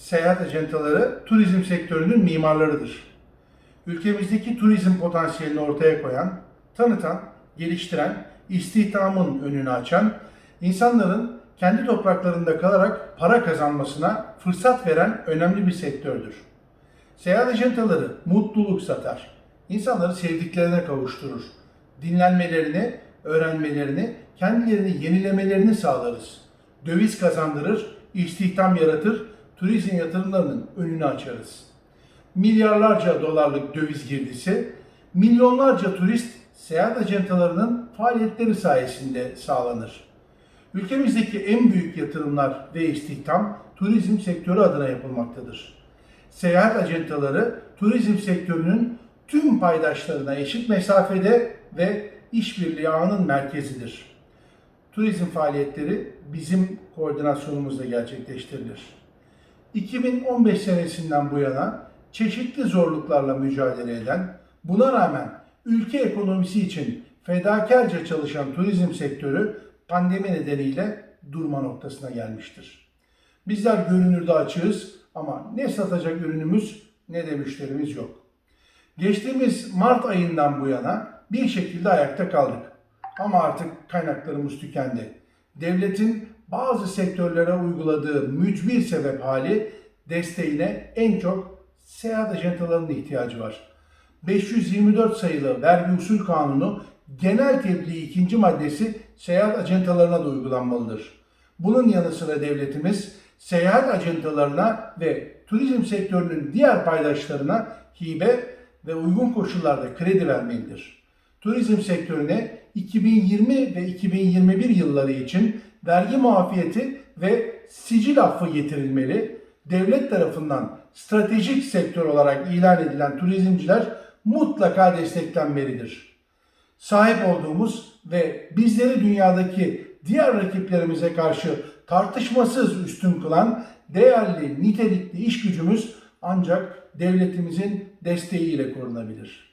seyahat ajantaları turizm sektörünün mimarlarıdır. Ülkemizdeki turizm potansiyelini ortaya koyan, tanıtan, geliştiren, istihdamın önünü açan, insanların kendi topraklarında kalarak para kazanmasına fırsat veren önemli bir sektördür. Seyahat ajantaları mutluluk satar. İnsanları sevdiklerine kavuşturur. Dinlenmelerini, öğrenmelerini, kendilerini yenilemelerini sağlarız. Döviz kazandırır, istihdam yaratır, turizm yatırımlarının önünü açarız. Milyarlarca dolarlık döviz girdisi, milyonlarca turist seyahat ajantalarının faaliyetleri sayesinde sağlanır. Ülkemizdeki en büyük yatırımlar ve istihdam turizm sektörü adına yapılmaktadır. Seyahat ajantaları turizm sektörünün tüm paydaşlarına eşit mesafede ve işbirliği ağının merkezidir. Turizm faaliyetleri bizim koordinasyonumuzla gerçekleştirilir. 2015 senesinden bu yana çeşitli zorluklarla mücadele eden, buna rağmen ülke ekonomisi için fedakarca çalışan turizm sektörü pandemi nedeniyle durma noktasına gelmiştir. Bizler görünürde açığız ama ne satacak ürünümüz ne de müşterimiz yok. Geçtiğimiz Mart ayından bu yana bir şekilde ayakta kaldık. Ama artık kaynaklarımız tükendi. Devletin bazı sektörlere uyguladığı mücbir sebep hali desteğine en çok seyahat ajantalarının ihtiyacı var. 524 sayılı vergi usul kanunu genel tebliğ ikinci maddesi seyahat ajantalarına da uygulanmalıdır. Bunun yanı sıra devletimiz seyahat ajantalarına ve turizm sektörünün diğer paydaşlarına hibe ve uygun koşullarda kredi vermelidir. Turizm sektörüne 2020 ve 2021 yılları için vergi muafiyeti ve sicil affı getirilmeli. Devlet tarafından stratejik sektör olarak ilan edilen turizmciler mutlaka desteklenmelidir. Sahip olduğumuz ve bizleri dünyadaki diğer rakiplerimize karşı tartışmasız üstün kılan değerli, nitelikli iş gücümüz ancak devletimizin desteğiyle korunabilir.